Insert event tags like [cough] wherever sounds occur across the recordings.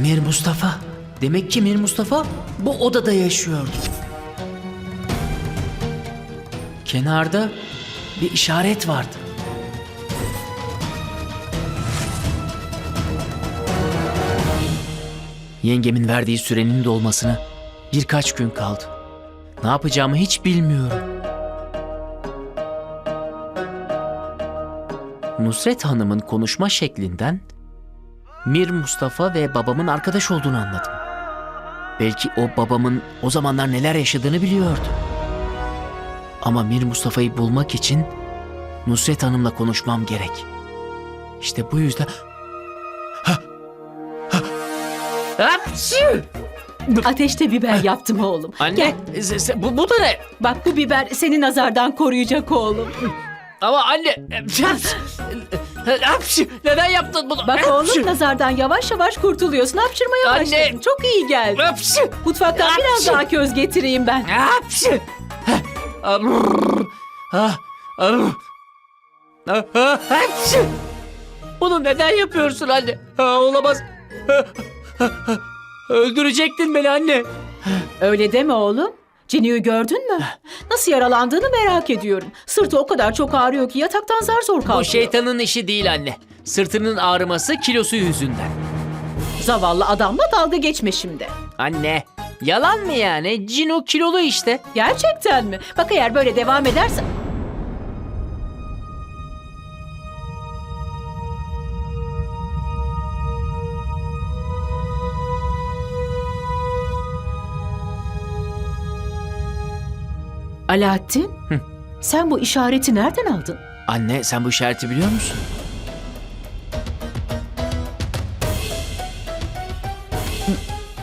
Mir Mustafa. Demek ki Mir Mustafa bu odada yaşıyordu. Kenarda bir işaret vardı. Yengemin verdiği sürenin dolmasına birkaç gün kaldı. Ne yapacağımı hiç bilmiyorum. Nusret Hanım'ın konuşma şeklinden Mir Mustafa ve babamın arkadaş olduğunu anladım. Belki o babamın o zamanlar neler yaşadığını biliyordu. Ama Mir Mustafa'yı bulmak için Nusret Hanım'la konuşmam gerek. İşte bu yüzden... Ha! Ha! Hapşu! Ateşte biber yaptım oğlum. Anne, Gel se- se- bu, bu da ne? bak bu biber seni nazardan koruyacak oğlum. Ama anne... [laughs] Hapşu! Neden yaptın bunu? Bak oğlum nazardan yavaş yavaş kurtuluyorsun. Hapşırmaya Anne. başladın. Çok iyi geldi. Hapşu! Mutfaktan biraz Hapşır. daha köz getireyim ben. Hapşu! Amr! Ha! Amr! Ha! Ha! Hapşu! Bunu neden yapıyorsun anne? Ha, olamaz. Ha, ha, ha. Öldürecektin beni anne. Öyle deme oğlum. Cini'yi gördün mü? Nasıl yaralandığını merak ediyorum. Sırtı o kadar çok ağrıyor ki yataktan zar zor kalkıyor. Bu şeytanın işi değil anne. Sırtının ağrıması kilosu yüzünden. Zavallı adamla dalga geçme şimdi. Anne, yalan mı yani? Cino kilolu işte. Gerçekten mi? Bak eğer böyle devam edersen... Alaaddin, sen bu işareti nereden aldın? Anne sen bu işareti biliyor musun?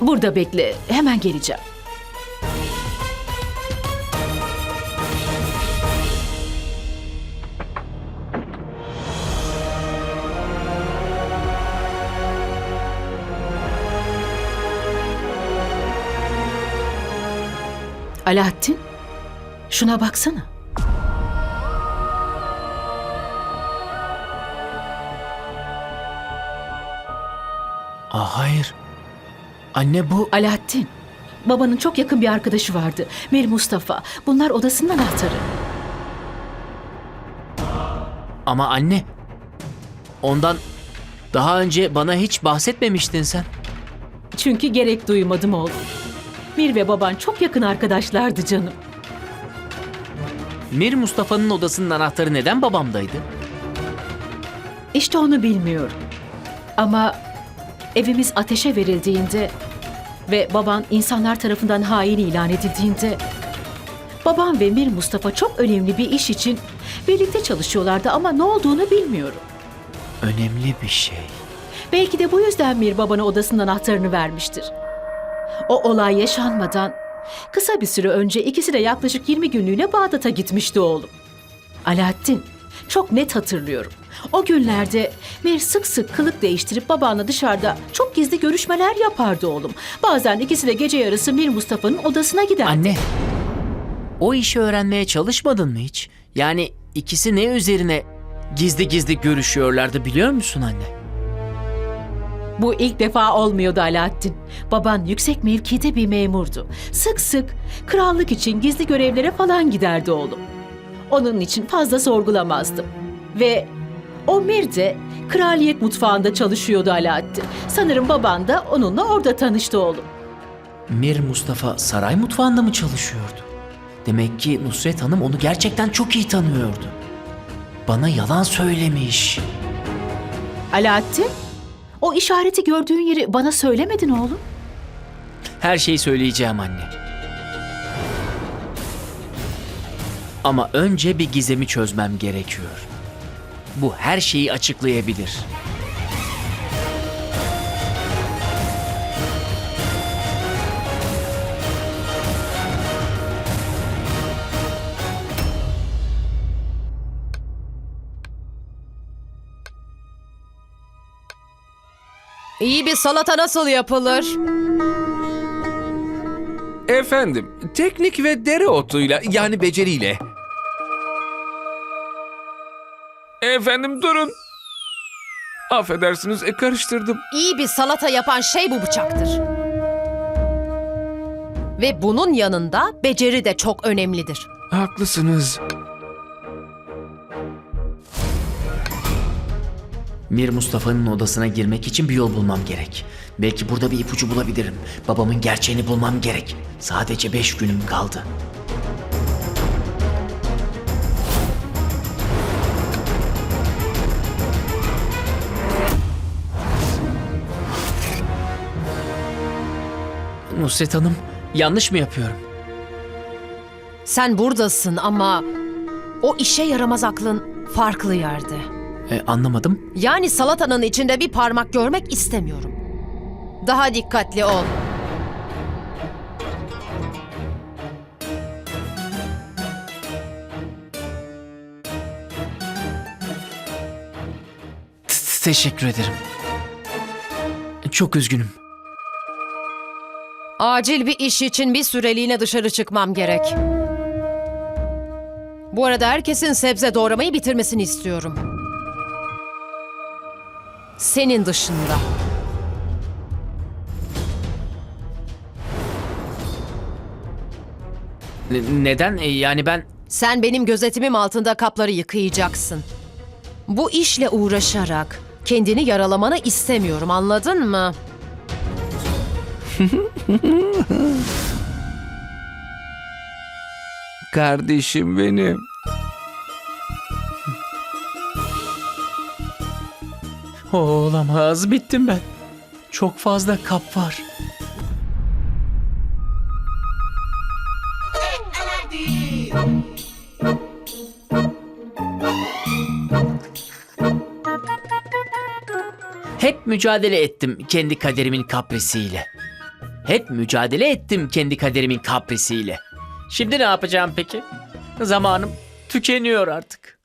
Burada bekle, hemen geleceğim. Alaaddin, şuna baksana. Aa, hayır. Anne bu... Alaaddin, babanın çok yakın bir arkadaşı vardı. Mir Mustafa. Bunlar odasının anahtarı. Ama anne... Ondan daha önce bana hiç bahsetmemiştin sen. Çünkü gerek duymadım oğlum. Mir ve baban çok yakın arkadaşlardı canım. Mir Mustafa'nın odasının anahtarı neden babamdaydı? İşte onu bilmiyorum. Ama evimiz ateşe verildiğinde ve baban insanlar tarafından hain ilan edildiğinde babam ve Mir Mustafa çok önemli bir iş için birlikte çalışıyorlardı ama ne olduğunu bilmiyorum. Önemli bir şey. Belki de bu yüzden Mir babana odasının anahtarını vermiştir. O olay yaşanmadan kısa bir süre önce ikisi de yaklaşık 20 günlüğüne Bağdat'a gitmişti oğlum. Alaaddin, çok net hatırlıyorum. O günlerde Mir sık sık kılık değiştirip babanla dışarıda çok gizli görüşmeler yapardı oğlum. Bazen ikisi de gece yarısı Mir Mustafa'nın odasına gider. Anne, o işi öğrenmeye çalışmadın mı hiç? Yani ikisi ne üzerine gizli gizli görüşüyorlardı biliyor musun anne? Bu ilk defa olmuyordu Alaaddin. Baban yüksek mevkide bir memurdu. Sık sık krallık için gizli görevlere falan giderdi oğlum. Onun için fazla sorgulamazdım. Ve o Mir de kraliyet mutfağında çalışıyordu Alaaddin. Sanırım baban da onunla orada tanıştı oğlum. Mir Mustafa saray mutfağında mı çalışıyordu? Demek ki Nusret Hanım onu gerçekten çok iyi tanıyordu. Bana yalan söylemiş. Alaaddin, o işareti gördüğün yeri bana söylemedin oğlum. Her şeyi söyleyeceğim anne. Ama önce bir gizemi çözmem gerekiyor. Bu her şeyi açıklayabilir. İyi bir salata nasıl yapılır? Efendim, teknik ve dereotuyla yani beceriyle. Efendim durun. Affedersiniz e, karıştırdım. İyi bir salata yapan şey bu bıçaktır. Ve bunun yanında beceri de çok önemlidir. Haklısınız. Mir Mustafa'nın odasına girmek için bir yol bulmam gerek. Belki burada bir ipucu bulabilirim. Babamın gerçeğini bulmam gerek. Sadece beş günüm kaldı. Nusret Hanım, yanlış mı yapıyorum? Sen buradasın ama o işe yaramaz aklın farklı yerde. E, anlamadım. Yani salatanın içinde bir parmak görmek istemiyorum. Daha dikkatli ol. T- Teşekkür ederim. Çok üzgünüm. Acil bir iş için bir süreliğine dışarı çıkmam gerek. Bu arada herkesin sebze doğramayı bitirmesini istiyorum. Senin dışında. Ne- neden? E, yani ben... Sen benim gözetimim altında kapları yıkayacaksın. Bu işle uğraşarak kendini yaralamanı istemiyorum anladın mı? [laughs] Kardeşim benim. Olamaz, bittim ben. Çok fazla kap var. Hep mücadele ettim kendi kaderimin kaprisiyle. Hep mücadele ettim kendi kaderimin kaprisiyle. Şimdi ne yapacağım peki? Zamanım tükeniyor artık.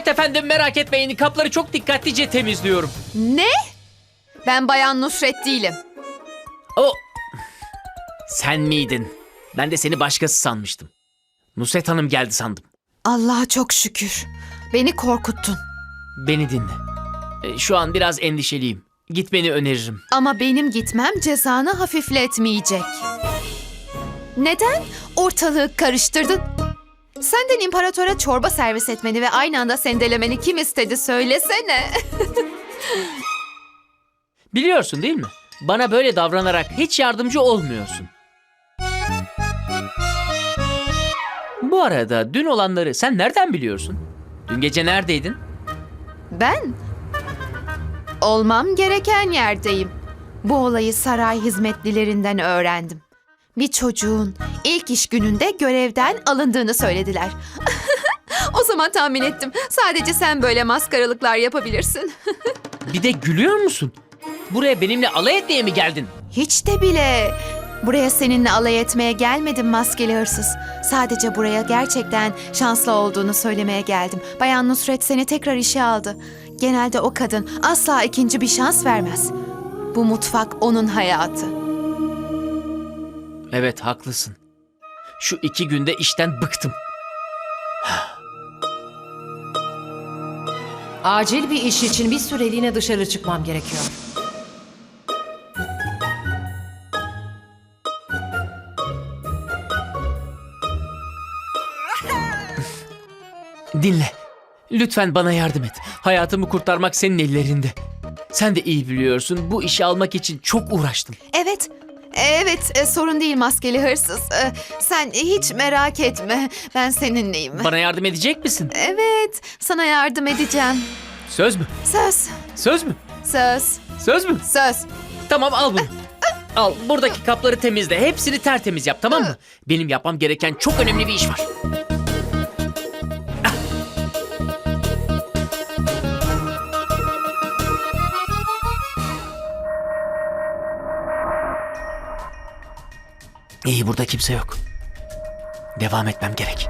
Evet efendim merak etmeyin kapları çok dikkatlice temizliyorum. Ne? Ben Bayan Nusret değilim. O sen miydin? Ben de seni başkası sanmıştım. Nusret Hanım geldi sandım. Allah'a çok şükür. Beni korkuttun. Beni dinle. E, Şu an biraz endişeliyim. Gitmeni öneririm. Ama benim gitmem cezanı hafifletmeyecek. Neden? Ortalığı karıştırdın. Senden imparatora çorba servis etmeni ve aynı anda sendelemeni kim istedi söylesene. [laughs] Biliyorsun değil mi? Bana böyle davranarak hiç yardımcı olmuyorsun. Bu arada dün olanları sen nereden biliyorsun? Dün gece neredeydin? Ben olmam gereken yerdeyim. Bu olayı saray hizmetlilerinden öğrendim. Bir çocuğun ilk iş gününde görevden alındığını söylediler. [laughs] o zaman tahmin ettim. Sadece sen böyle maskaralıklar yapabilirsin. [laughs] Bir de gülüyor musun? Buraya benimle alay etmeye mi geldin? Hiç de bile. Buraya seninle alay etmeye gelmedim maskeli hırsız. Sadece buraya gerçekten şanslı olduğunu söylemeye geldim. Bayan Nusret seni tekrar işe aldı. Genelde o kadın asla ikinci bir şans vermez. Bu mutfak onun hayatı. Evet haklısın. Şu iki günde işten bıktım. [sighs] Acil bir iş için bir süreliğine dışarı çıkmam gerekiyor. [sighs] Dinle. Lütfen bana yardım et. Hayatımı kurtarmak senin ellerinde. Sen de iyi biliyorsun bu işi almak için çok uğraştım. Evet, e, sorun değil maskeli hırsız. E, sen hiç merak etme. Ben seninleyim. Bana yardım edecek misin? Evet, sana yardım edeceğim. Söz mü? Söz, Söz mü? söz, Söz mü? söz. Tamam al bunu. Al buradaki kapları temizle. Hepsini tertemiz yap tamam mı? Benim yapmam gereken çok önemli bir iş var. İyi burada kimse yok. Devam etmem gerek.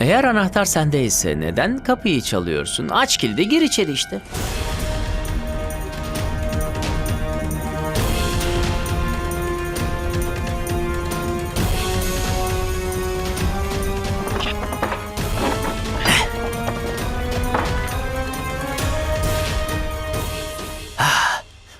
Eğer anahtar sendeyse neden kapıyı çalıyorsun? Aç kilidi gir içeri işte.